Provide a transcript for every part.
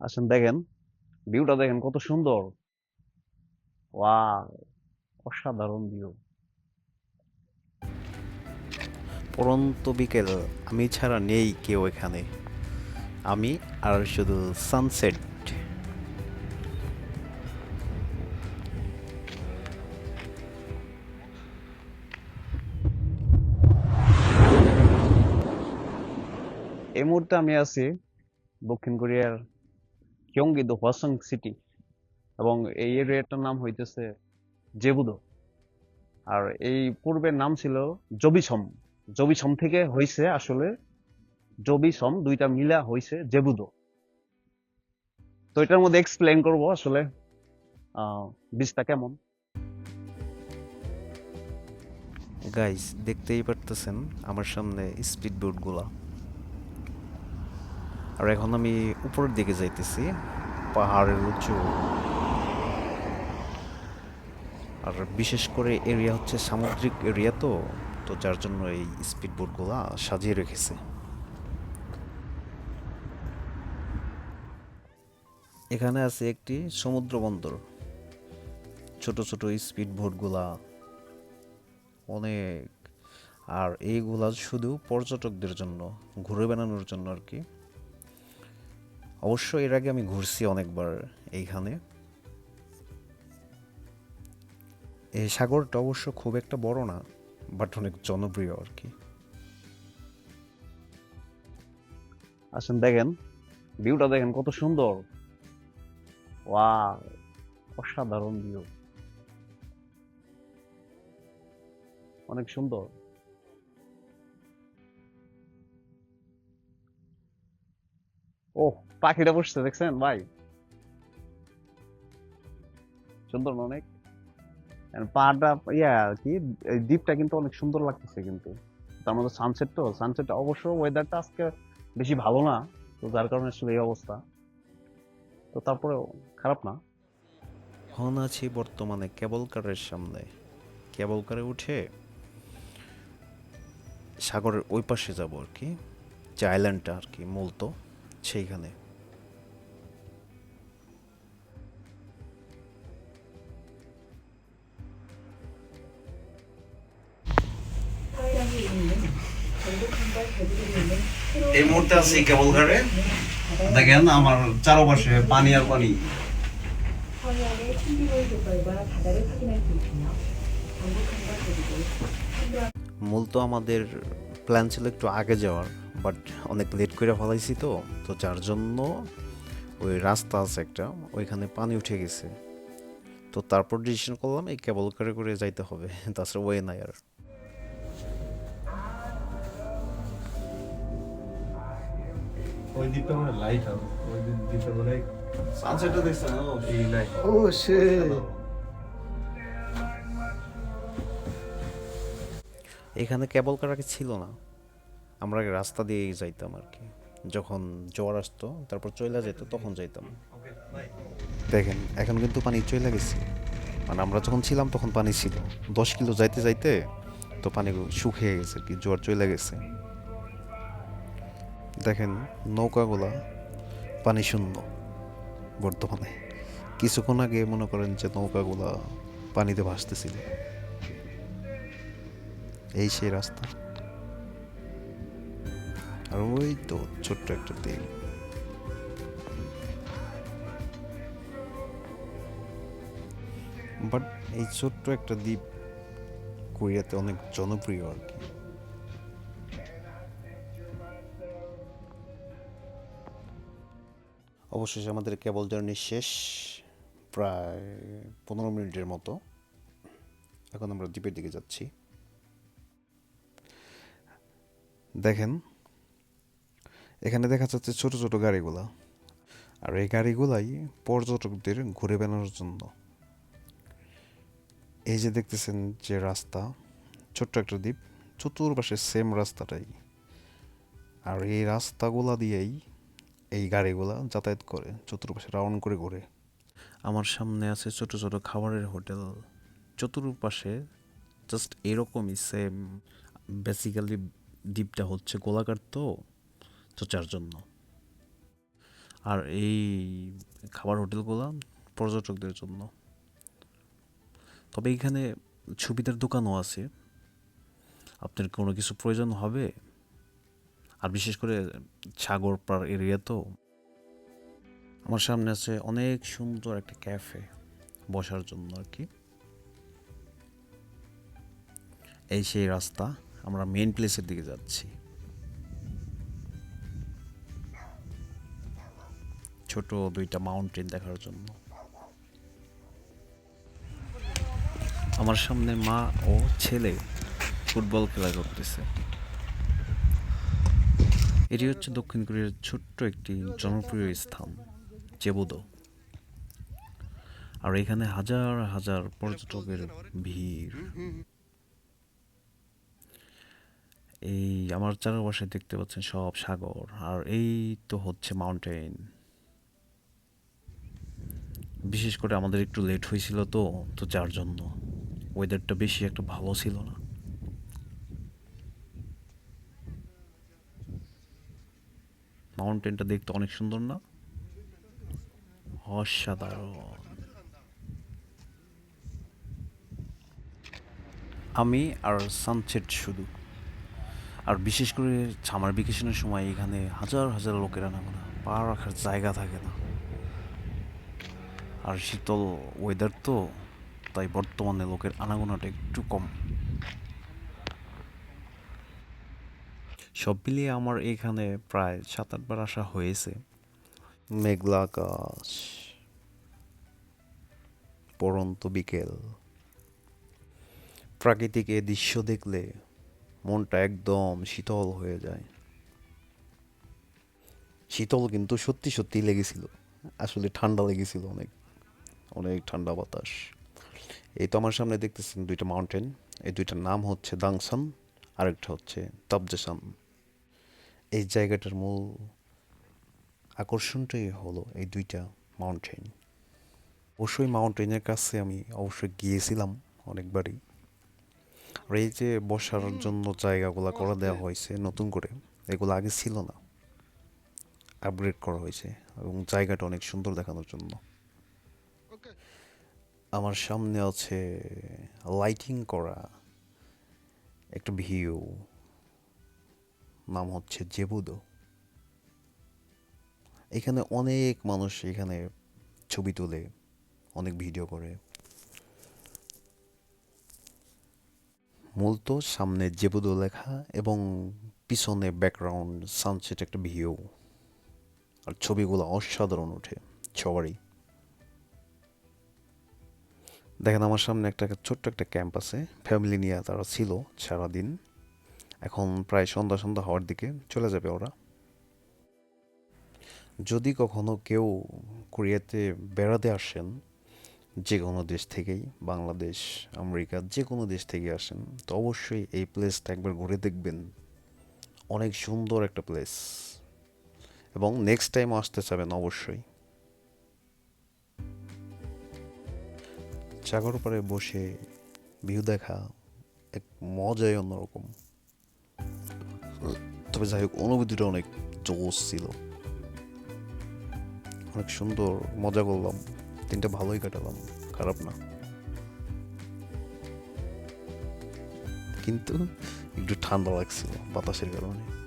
আসেন দেখেন ভিউটা দেখেন কত সুন্দর। ওয়াও অসাধারণ ভিউ পরন্ত বিকেল আমি ছাড়া নেই কেউ এখানে। আমি আর শুধু সানসেট এই মুহূর্তে আমি আছি দক্ষিণ কোরিয়ার কিয়ংগি-দো হোয়াসং সিটি এবং এই এরিয়াটার নাম হইতেছে জেবুদো আর এই পূর্বের নাম ছিল জবিসম জবিসম থেকে হইছে আসলে জবিসম দুইটা মিলা হইছে জেবুদো তো এটার মধ্যে এক্সপ্লেন করব আসলে বীজটা কেমন? গাইস দেখতেই পারতেছেন আমার সামনে স্পিড বোটগুলা আর এখন আমি উপরের দিকে যাইতেছি, পাহাড়ের উঁচু। আর বিশেষ করে এরিয়া হচ্ছে সামুদ্রিক এরিয়া তো তো যার জন্য এই স্পিড বোটগুলা সাজিয়ে রেখেছে। এখানে আছে একটি সমুদ্র বন্দর। ছোট ছোট স্পিড বোটগুলা অনেক। আর এইগুলা শুধু পর্যটকদের জন্য, ঘুরে বেড়ানোর জন্য আর কি। অবশ্য এর আগে আমি ঘুরছি অনেকবার এইখানে। এই সাগরটা অবশ্য খুব একটা বড় না বাট অনেক জনপ্রিয় আর কি। আসেন দেখেন ভিউটা দেখেন কত সুন্দর। ওয়াও অসাধারণ ভিউ অনেক সুন্দর। ও পাখিটা বসছে দেখছেন? ভাই। সুন্দর অনেক? পাহাড়টা ইয়া, কি? দ্বীপটা কিন্তু অনেক সুন্দর লাগতেছে কিন্তু। তার মধ্যে সানসেট তো সানসেট অবশ্য ওয়েদারটা আজকে বেশি ভালো না, তো যার কারণে আসলে এই অবস্থা। তো তারপরেও খারাপ না। এখন আছি বর্তমানে কেবল কারের সামনে। কেবল কারে উঠে সাগরের ওই পাশে যাব আর কি, যে আইল্যান্ডটা আর কি মূলত সেইখানে এই মুহূর্তে আছি কেবল ঘাটে দেখেন আমার চারপাশে পানি আর পানি। মূলত আমাদের প্ল্যান ছিল একটু আগে যাওয়ার। বাট অনেক লেট করে ফেলাইছি তো তো যার জন্য ওই রাস্তা আছে একটা ওইখানে পানি উঠে গেছে। তো তারপর ডিসিশন করলাম এই কেবল করে করে যাইতে হবে তাছাড়া ওয়ে নাই আর। ওই দ্বীপটা মনে লাইট হাউস ওই দ্বীপটা মনে সানসেটটা দেখছেন এই লাইট ও সে এখানে কেবল কার আগে ছিল না? আমরা রাস্তা দিয়েই যাইতাম আর কি। যখন জোয়ার আসতো, তারপর চলে যেত তখন যাইতাম। দেখেন, এখন কিন্তু পানি চলে গেছে। মানে আমরা যখন ছিলাম, তখন পানি ছিল। দশ কিলো যাইতে যাইতে তো পানি শুকিয়ে গেছে কি জোয়ার চলে গেছে। দেখেন, নৌকাগুলা পানি শূন্য বর্তমানে। কিছুক্ষণ আগে মনে করেন যে নৌকাগুলা পানিতে ভাসতেছিল। এই সেই রাস্তা। আর ওই তো ছোট্ট একটা দ্বীপ বাট এই ছোট্ট একটা দ্বীপ কোরিয়াতে অনেক জনপ্রিয় আর কি। অবশেষে আমাদের কেবল জার্নি শেষ, প্রায় পনেরো মিনিটের মতো। এখন আমরা দ্বীপের দিকে যাচ্ছি। দেখেন এখানে দেখা যাচ্ছে ছোট ছোট গাড়িগুলা। আর এই গাড়িগুলাই পর্যটকদের ঘুরে বেড়ানোর জন্য। এই যে দেখতেছেন যে রাস্তা, ছোট্ট একটা দ্বীপ, চতুর্পাশে সেম রাস্তাটাই। আর এই রাস্তাগুলা দিয়েই এই গাড়িগুলা যাতায়াত করে, চতুর্পাশে রাউন্ড করে ঘুরে। আমার সামনে আছে ছোট ছোট খাবারের হোটেল। চতুর্পাশে জাস্ট এরকমই সেম বেসিক্যালি দ্বীপটা হচ্ছে গোলাকার তো। যার জন্য। আর এই খাবার হোটেলগুলো পর্যটকদের জন্য। তবে এখানে ছবিদের দোকানও আছে। আপনার কোনো কিছু প্রয়োজন হবে? আর বিশেষ করে সাগর পার এরিয়া তো। আমার সামনে আছে অনেক সুন্দর একটা ক্যাফে বসার জন্য আর কি। এই সেই রাস্তা, আমরা মেন প্লেসের দিকে যাচ্ছি। ছোট দুইটা মাউন্টেন দেখার জন্য। আমার সামনে মা ও ছেলে ফুটবল খেলা করতেছে। এটি হচ্ছে দক্ষিণ কোরিয়ার ছোট্ট একটি জনপ্রিয় স্থান চেবুদো আর এখানে হাজার হাজার পর্যটকের ভিড়। এই আমার চারপাশে দেখতে পাচ্ছেন সব সাগর, আর এই তো হচ্ছে মাউন্টেন বিশেষ করে আমাদের একটু লেট হয়েছিল তো তো যার জন্য ওয়েদারটা বেশি একটা ভালো ছিল না। মাউন্টেনটা দেখতে অনেক সুন্দর না? অসাধারণ। আমি আর সানসেট শুধু। আর বিশেষ করে সামার ভ্যাকেশনের সময় এখানে হাজার হাজার লোকের আনাগোনা পা রাখার জায়গা থাকে না। আর শীতল ওয়েদার তো, তাই বর্তমানে লোকের আনাগোনাটা একটু কম। সব মিলিয়ে আমার এখানে প্রায় সাত আটবার আসা হয়েছে। মেঘলা আকাশ পরন্ত বিকেল। প্রাকৃতিক এ দৃশ্য দেখলে মনটা একদম শীতল হয়ে যায়। শীতল কিন্তু সত্যি সত্যি লেগেছিল। আসলে ঠান্ডা লেগেছিল অনেক। অনেক ঠান্ডা বাতাস। এই তো আমার সামনে দেখতেছেন দুইটা মাউন্টেন। এই দুইটার নাম হচ্ছে দাংসান আরেকটা হচ্ছে তাবজেসান এই জায়গাটার মূল আকর্ষণটাই হলো এই দুইটা মাউন্টেন। অবশ্যই মাউন্টেনের কাছে আমি অবশ্যই গিয়েছিলাম অনেকবারই। আর এই যে বসার জন্য জায়গাগুলো করে দেওয়া হয়েছে, নতুন করে, এগুলো আগে ছিল না। আপগ্রেড করা হয়েছে এবং জায়গাটা অনেক সুন্দর দেখানোর জন্য। আমার সামনে আছে লাইটিং করা একটা ভিউ। নাম হচ্ছে জেবুদো। এখানে অনেক মানুষ এখানে ছবি তোলে, অনেক ভিডিও করে। মূলত সামনে জেবুদো লেখা এবং পিছনে ব্যাকগ্রাউন্ড সানসেট একটা ভিউ। আর ছবিগুলো অসাধারণ ওঠে, সবারই। দেখেন আমার সামনে একটা ছোট্ট একটা ক্যাম্প আছে। ফ্যামিলি নিয়ে তারা ছিল সারাদিন। এখন প্রায় সন্ধ্যা সন্ধ্যা হওয়ার দিকে চলে যাবে ওরা। যদি কখনো কেউ কোরিয়াতে বেড়াতে আসেন, যে কোনো দেশ থেকেই, বাংলাদেশ, আমেরিকা, যে কোনো দেশ থেকে আসেন, তো অবশ্যই এই প্লেসটা একবার ঘুরে দেখবেন। অনেক সুন্দর একটা প্লেস এবং নেক্সট টাইম আসতে চাবেন অবশ্যই। সাগর পাড়ে বসে ভিউ দেখা এক মজাই অন্যরকম। তবে যাই হোক, অনুভূতিটা অনেক জোস ছিল। অনেক সুন্দর, মজা করলাম। দিনটা ভালোই কাটালাম, খারাপ না। কিন্তু একটু ঠান্ডা লাগছিল বাতাসের কারণে।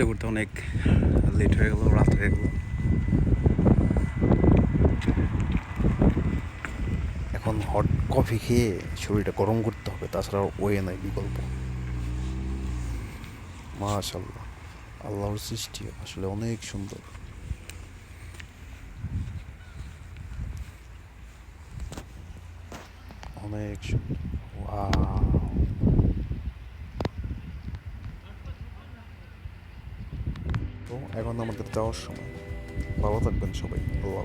ঘুরতে ঘুরতে অনেক লেট হয়ে গেল, রাত হয়ে গেল। এখন হট কফি খেয়ে শরীরটা গরম করতে হবে, তাছাড়া ওয়ে নাই বিকল্প। মাশাল্লাহ আল্লাহর সৃষ্টি আসলে অনেক সুন্দর। অনেক সুন্দর Wow. এখন আমাদের যাওয়ার সময়। ভালো থাকবেন সবাই। আল্লাহ